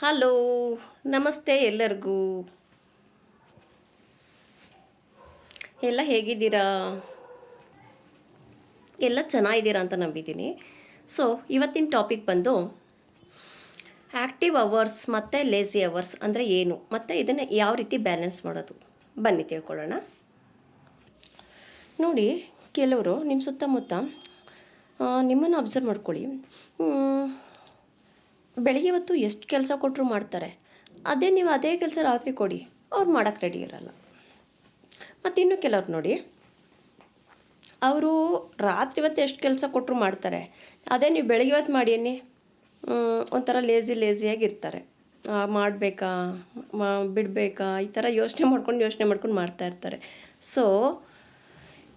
Hello, ನಮಸ್ತೆ ಎಲ್ಲರಿಗೂ. ಎಲ್ಲ ಹೇಗಿದ್ದೀರಾ? ಎಲ್ಲ ಚೆನ್ನಾಗಿದ್ದೀರಾ ಅಂತ ನಂಬಿದ್ದೀನಿ. ಸೊ ಇವತ್ತಿನ ಟಾಪಿಕ್ ಬಂದು ಆ್ಯಕ್ಟಿವ್ ಅವರ್ಸ್ ಮತ್ತು ಲೇಸಿ ಅವರ್ಸ್ ಅಂದರೆ ಏನು? ಮತ್ತು ಇದನ್ನು ಯಾವ ರೀತಿ ಬ್ಯಾಲೆನ್ಸ್ ಮಾಡೋದು? ಬನ್ನಿ ತಿಳ್ಕೊಳ್ಳೋಣ. ನೋಡಿ, ಕೆಲವರು ನಿಮ್ಮ ಸುತ್ತಮುತ್ತ ನಿಮ್ಮನ್ನು ಅಬ್ಸರ್ವ್ ಮಾಡ್ಕೊಳ್ಳಿ. ಬೆಳಿಗ್ಗೆ ಹೊತ್ತು ಎಷ್ಟು ಕೆಲಸ ಕೊಟ್ಟರು ಮಾಡ್ತಾರೆ. ಅದೇ ನೀವು ಅದೇ ಕೆಲಸ ರಾತ್ರಿ ಕೊಡಿ. ಅವ್ರು ಮಾಡೋಕ್ಕೆ ರೆಡಿ ಇರಲ್ಲ. ಮತ್ತು ಇನ್ನು ಕೆಲವ್ರು ನೋಡಿ ಅವರು ರಾತ್ರಿ ಹೊತ್ತು ಎಷ್ಟು ಕೆಲಸ ಕೊಟ್ಟರು ಮಾಡ್ತಾರೆ. ಅದೇ ನೀವು ಬೆಳಿಗ್ಗೆ ಹೊತ್ತು ಮಾಡಿ ಅನ್ನಿ. ಮ್, ಒಂಥರ ಲೇಸಿ ಲೇಸಿಯಾಗಿರ್ತಾರೆ ಮಾಡಬೇಕಾ? ಬಿಡಬೇಕಾ? ಈ ಥರ ಯೋಚನೆ ಮಾಡ್ಕೊಂಡು ಯೋಚನೆ ಮಾಡ್ಕೊಂಡು ಮಾಡ್ತಾ ಇರ್ತಾರೆ. ಸೊ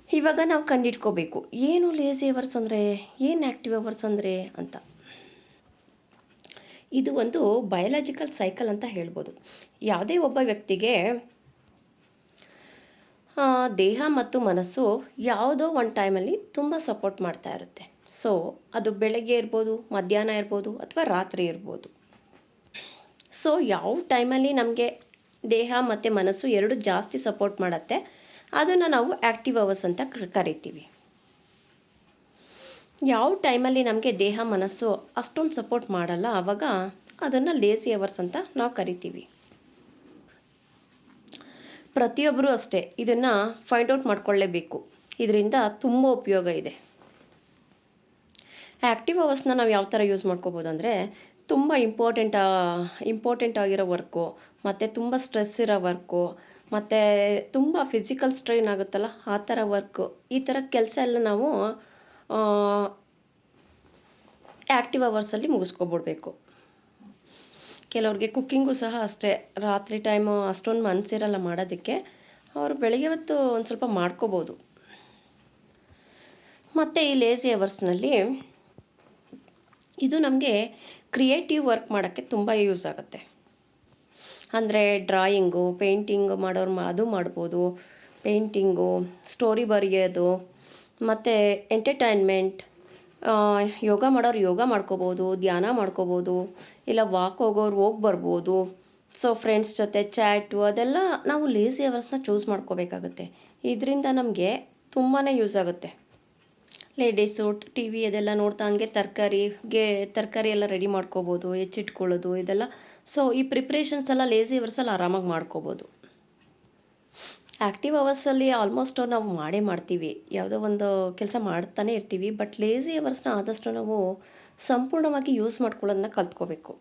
ಇವಾಗ ನಾವು ಕಂಡಿಡ್ಕೋಬೇಕು ಏನು ಲೇಸಿ ಅವರ್ಸ್ ಅಂದರೆ? ಏನು ಆ್ಯಕ್ಟಿವ್ ಅವರ್ಸ್ ಅಂದರೆ? ಅಂತ. ಇದು ಒಂದು ಬಯಲಾಜಿಕಲ್ ಸೈಕಲ್ ಅಂತ ಹೇಳ್ಬೋದು. ಯಾವುದೇ ಒಬ್ಬ ವ್ಯಕ್ತಿಗೆ ದೇಹ ಮತ್ತು ಮನಸ್ಸು ಯಾವುದೋ ಒಂದು ಟೈಮಲ್ಲಿ ತುಂಬ ಸಪೋರ್ಟ್ ಮಾಡ್ತಾ ಇರುತ್ತೆ. ಸೊ ಅದು ಬೆಳಗ್ಗೆ ಇರ್ಬೋದು, ಮಧ್ಯಾಹ್ನ ಇರ್ಬೋದು ಅಥವಾ ರಾತ್ರಿ ಇರ್ಬೋದು. ಸೊ ಯಾವ ಟೈಮಲ್ಲಿ ನಮಗೆ ದೇಹ ಮತ್ತು ಮನಸ್ಸು ಎರಡು ಜಾಸ್ತಿ ಸಪೋರ್ಟ್ ಮಾಡುತ್ತೆ, ಅದನ್ನು ನಾವು ಆ್ಯಕ್ಟಿವ್ ಅವರ್ಸ್ ಅಂತ ಕರಿತೀವಿ. ಯಾವ ಟೈಮಲ್ಲಿ ನಮಗೆ ದೇಹ, ಮನಸ್ಸು ಅಷ್ಟೊಂದು ಸಪೋರ್ಟ್ ಮಾಡಲ್ಲ, ಆವಾಗ ಅದನ್ನು ಲೇಸಿ ಅವರ್ಸ್ ಅಂತ ನಾವು ಕರಿತೀವಿ. ಪ್ರತಿಯೊಬ್ಬರೂ ಅಷ್ಟೇ, ಇದನ್ನು ಫೈಂಡ್ ಔಟ್ ಮಾಡ್ಕೊಳ್ಳೇಬೇಕು ಇದರಿಂದ ತುಂಬ ಉಪಯೋಗ ಇದೆ. ಆ್ಯಕ್ಟಿವ್ ಅವರ್ಸ್ನ ನಾವು ಯಾವ ಥರ ಯೂಸ್ ಮಾಡ್ಕೋಬೋದು ಅಂದರೆ, ತುಂಬ ಇಂಪಾರ್ಟೆಂಟ್ ಇಂಪಾರ್ಟೆಂಟ್ ಆಗಿರೋ ವರ್ಕು ಮತ್ತು ತುಂಬ ಸ್ಟ್ರೆಸ್ ಇರೋ ವರ್ಕು ಮತ್ತು ತುಂಬ ಫಿಸಿಕಲ್ ಸ್ಟ್ರೈನ್ ಆಗುತ್ತಲ್ಲ, ಆ ಥರ ವರ್ಕು ಈ ಥರ ಕೆಲಸ ಎಲ್ಲ ನಾವು ಆ್ಯಕ್ಟಿವ್ ಅವರ್ಸಲ್ಲಿ ಮುಗಿಸ್ಕೊಬಿಡ್ಬೇಕು. ಕೆಲವ್ರಿಗೆ ಕುಕ್ಕಿಂಗು ಸಹ ಅಷ್ಟೇ. ರಾತ್ರಿ ಟೈಮು ಅಷ್ಟೊಂದು ಮನಸ್ಸಿರಲ್ಲ ಮಾಡೋದಕ್ಕೆ. ಅವರು ಬೆಳಗ್ಗೆ ಹೊತ್ತು ಒಂದು ಸ್ವಲ್ಪ ಮಾಡ್ಕೋಬೋದು. ಮತ್ತು ಈ ಲೇಸಿ ಅವರ್ಸ್ನಲ್ಲಿ ಇದು ನಮಗೆ ಕ್ರಿಯೇಟಿವ್ ವರ್ಕ್ ಮಾಡೋಕ್ಕೆ ತುಂಬ ಯೂಸ್ ಆಗುತ್ತೆ. ಅಂದರೆ ಡ್ರಾಯಿಂಗು ಪೇಂಟಿಂಗು ಮಾಡೋರು ಅದು ಮಾಡ್ಬೋದು. ಪೇಂಟಿಂಗು ಸ್ಟೋರಿ ಬರೆಯೋದು ಮತ್ತು ಎಂಟರ್ಟೈನ್ಮೆಂಟ್ ಯೋಗ ಮಾಡೋರು ಯೋಗ ಮಾಡ್ಕೋಬೋದು, ಧ್ಯಾನ ಮಾಡ್ಕೋಬೋದು, ಇಲ್ಲ ವಾಕ್ ಹೋಗೋರು ಹೋಗಿ ಬರ್ಬೋದು. ಸೊ ಫ್ರೆಂಡ್ಸ್ ಜೊತೆ ಚಾಟು ಅದೆಲ್ಲ ನಾವು ಲೇಸಿ ಅವರ್ಸ್ನ ಚೂಸ್ ಮಾಡ್ಕೋಬೇಕಾಗುತ್ತೆ. ಇದರಿಂದ ನಮಗೆ ತುಂಬಾ ಯೂಸ್ ಆಗುತ್ತೆ. ಲೇಡೀಸು ಟಿ ವಿ ಅದೆಲ್ಲ ನೋಡ್ತಾ ಹಂಗೆ ತರಕಾರಿಗೆ, ತರಕಾರಿ ಎಲ್ಲ ರೆಡಿ ಮಾಡ್ಕೋಬೋದು, ಹೆಚ್ಚಿಟ್ಕೊಳ್ಳೋದು ಇದೆಲ್ಲ. ಸೊ ಈ ಪ್ರಿಪ್ರೇಷನ್ಸ್ ಎಲ್ಲ ಲೇಸಿ ಅವರ್ಸಲ್ಲಿ ಆರಾಮಾಗಿ ಮಾಡ್ಕೋಬೋದು. ಆ್ಯಕ್ಟಿವ್ ಅವರ್ಸಲ್ಲಿ ಆಲ್ಮೋಸ್ಟ್ ನಾವು ಮಾಡೇ ಮಾಡ್ತೀವಿ. ಯಾವುದೋ ಒಂದು ಕೆಲಸ ಮಾಡ್ತಾನೆ ಇರ್ತೀವಿ. ಬಟ್ ಲೇಸಿ ಅವರ್ಸ್ನ ಆದಷ್ಟು ನಾವು ಸಂಪೂರ್ಣವಾಗಿ ಯೂಸ್ ಮಾಡ್ಕೊಳ್ಳೋದನ್ನ ಕಲ್ತ್ಕೋಬೇಕು.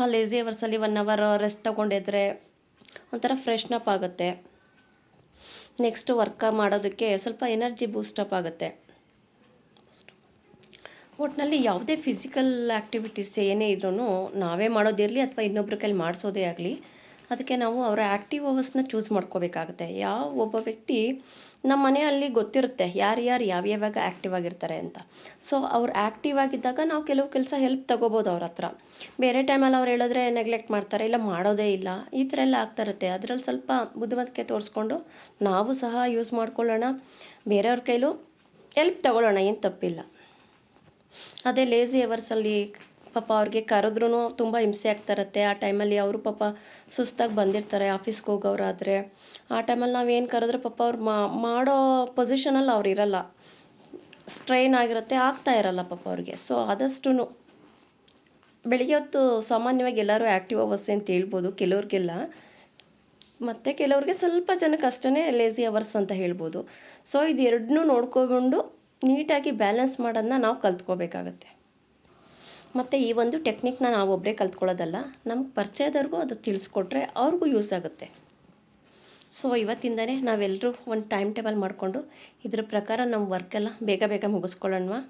ಆ ಲೇಸಿ ಅವರ್ಸಲ್ಲಿ ಒನ್ ಅವರ್ ರೆಸ್ಟ್ ತೊಗೊಂಡಿದ್ರೆ ಒಂಥರ ಫ್ರೆಶ್ನಪ್ ಆಗುತ್ತೆ. ನೆಕ್ಸ್ಟ್ ವರ್ಕ ಮಾಡೋದಕ್ಕೆ ಸ್ವಲ್ಪ ಎನರ್ಜಿ ಬೂಸ್ಟಪ್ ಆಗುತ್ತೆ. ಒಟ್ಟಿನಲ್ಲಿ ಯಾವುದೇ ಫಿಸಿಕಲ್ ಆ್ಯಕ್ಟಿವಿಟೀಸ್ ಏನೇ ಇದ್ರೂ ನಾವೇ ಮಾಡೋದಿರಲಿ ಅಥವಾ ಇನ್ನೊಬ್ರ ಕೈಲಿ ಮಾಡಿಸೋದೇ ಆಗಲಿ ಅದಕ್ಕೆ ನಾವು ಅವರ ಆ್ಯಕ್ಟಿವ್ ಅವರ್ಸ್ನ ಚೂಸ್ ಮಾಡ್ಕೋಬೇಕಾಗುತ್ತೆ. ಯಾವ ಒಬ್ಬ ವ್ಯಕ್ತಿ ನಮ್ಮ ಮನೆಯಲ್ಲಿ ಗೊತ್ತಿರುತ್ತೆ ಯಾರು ಯಾರು ಯಾವ್ಯಾವಾಗ ಆ್ಯಕ್ಟಿವ್ ಆಗಿರ್ತಾರೆ ಅಂತ. ಸೊ ಅವ್ರು ಆ್ಯಕ್ಟಿವ್ ಆಗಿದ್ದಾಗ ನಾವು ಕೆಲವು ಕೆಲಸ ಹೆಲ್ಪ್ ತಗೋಬೋದು ಅವ್ರ ಹತ್ರ. ಬೇರೆ ಟೈಮಲ್ಲಿ ಅವ್ರು ಹೇಳಿದ್ರೆ ನೆಗ್ಲೆಕ್ಟ್ ಮಾಡ್ತಾರೆ ಇಲ್ಲ ಮಾಡೋದೇ ಇಲ್ಲ, ಈ ಥರ ಎಲ್ಲ ಆಗ್ತಾ ಇರುತ್ತೆ. ಅದರಲ್ಲಿ ಸ್ವಲ್ಪ ಬುದ್ಧಿವಂತಿಕೆ ತೋರಿಸ್ಕೊಂಡು ನಾವು ಸಹ ಯೂಸ್ ಮಾಡ್ಕೊಳ್ಳೋಣ. ಬೇರೆಯವ್ರ ಕೈಲೂ ಹೆಲ್ಪ್ ತಗೊಳ್ಳೋಣ, ಏನು ತಪ್ಪಿಲ್ಲ. ಅದೇ ಲೇಸಿ ಅವರ್ಸಲ್ಲಿ ಪಾಪ ಅವ್ರಿಗೆ ಕರೆದ್ರೂ ತುಂಬ ಹಿಂಸೆ ಆಗ್ತಾ ಇರುತ್ತೆ. ಆ ಟೈಮಲ್ಲಿ ಅವರು ಪಾಪ ಸುಸ್ತಾಗಿ ಬಂದಿರ್ತಾರೆ ಆಫೀಸ್ಗೆ ಹೋಗೋರಾದರೆ. ಆ ಟೈಮಲ್ಲಿ ಏನು ಕರೆದ್ರೆ ಪಾಪ ಅವ್ರು ಮಾಡೋ ಪೊಸಿಷನಲ್ಲಿ ಅವ್ರು ಇರಲ್ಲ. ಸ್ಟ್ರೈನ್ ಆಗಿರುತ್ತೆ, ಆಗ್ತಾ ಇರಲ್ಲ ಪಾಪ ಅವ್ರಿಗೆ. ಸೊ ಆದಷ್ಟು ಬೆಳಿಗ್ಗೆ ಹೊತ್ತು ಸಾಮಾನ್ಯವಾಗಿ ಎಲ್ಲರೂ ಆ್ಯಕ್ಟಿವ್ ಅವರ್ಸ್ ಅಂತ ಹೇಳ್ಬೋದು, ಕೆಲವ್ರಿಗೆಲ್ಲ. ಮತ್ತು ಕೆಲವ್ರಿಗೆ ಸ್ವಲ್ಪ ಜನಕ್ಕೆ ಅಷ್ಟೇ ಲೇಸಿ ಅವರ್ಸ್ ಅಂತ ಹೇಳ್ಬೋದು. ಸೊ ಇದು ಎರಡನ್ನೂ ನೋಡ್ಕೊಂಡು ನೀಟಾಗಿ ಬ್ಯಾಲೆನ್ಸ್ ಮಾಡೋದನ್ನ ನಾವು ಕಲ್ತ್ಕೋಬೇಕಾಗತ್ತೆ. ಮತ್ತು ಈ ಒಂದು ಟೆಕ್ನಿಕ್ನ ನಾವು ಒಬ್ಬರೇ ಕಲ್ತ್ಕೊಳ್ಳೋದಲ್ಲ ನಮ್ಗೆ ಪರಿಚಯದವ್ರಿಗೂ ಅದು ತಿಳಿಸ್ಕೊಟ್ರೆ ಅವ್ರಿಗೂ ಯೂಸ್ ಆಗುತ್ತೆ. ಸೊ ಇವತ್ತಿಂದನೇ ನಾವೆಲ್ಲರೂ ಒಂದು ಟೈಮ್ ಟೇಬಲ್ ಮಾಡಿಕೊಂಡು ಇದ್ರ ಪ್ರಕಾರ ನಮ್ಮ ವರ್ಕೆಲ್ಲ ಬೇಗ ಬೇಗ ಮುಗಿಸ್ಕೊಳ್ಳೋಣ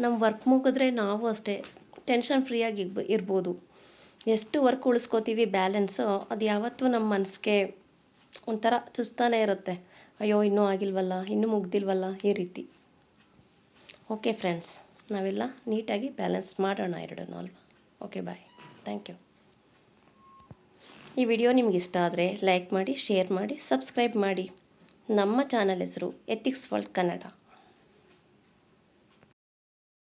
ನಮ್ಮ ವರ್ಕ್ ಮುಗಿದ್ರೆ ನಾವು ಅಷ್ಟೇ ಟೆನ್ಷನ್ ಫ್ರೀಯಾಗಿ ಇರ್ಬ- ಇರ್ಬೋದು. ಎಷ್ಟು ವರ್ಕ್ ಉಳಿಸ್ಕೋತೀವಿ ಬ್ಯಾಲೆನ್ಸು ಅದು ಯಾವತ್ತೂ ನಮ್ಮ ಮನಸ್ಸಿಗೆ ಒಂಥರ ಸುಸ್ತಾನೇ ಇರುತ್ತೆ. ಅಯ್ಯೋ, ಇನ್ನೂ ಆಗಿಲ್ವಲ್ಲ, ಇನ್ನೂ ಮುಗ್ದಿಲ್ವಲ್ಲ ಈ ರೀತಿ. ಓಕೆ ಫ್ರೆಂಡ್ಸ್ ನಾವೆಲ್ಲ ನೀಟಾಗಿ ಬ್ಯಾಲೆನ್ಸ್ ಮಾಡೋಣ ಎರಡನ್ನು ಅಲ್ವಾ? ಓಕೆ ಬಾಯ್ ಥ್ಯಾಂಕ್ ಯು ಈ ವಿಡಿಯೋ ನಿಮ್ಗೆ ಇಷ್ಟ ಆದರೆ ಲೈಕ್ ಮಾಡಿ ಶೇರ್ ಮಾಡಿ ಸಬ್ಸ್ಕ್ರೈಬ್ ಮಾಡಿ. ನಮ್ಮ ಚಾನಲ್ ಹೆಸರು ಎಥಿಕ್ಸ್ ವರ್ಲ್ಡ್ ಕನ್ನಡ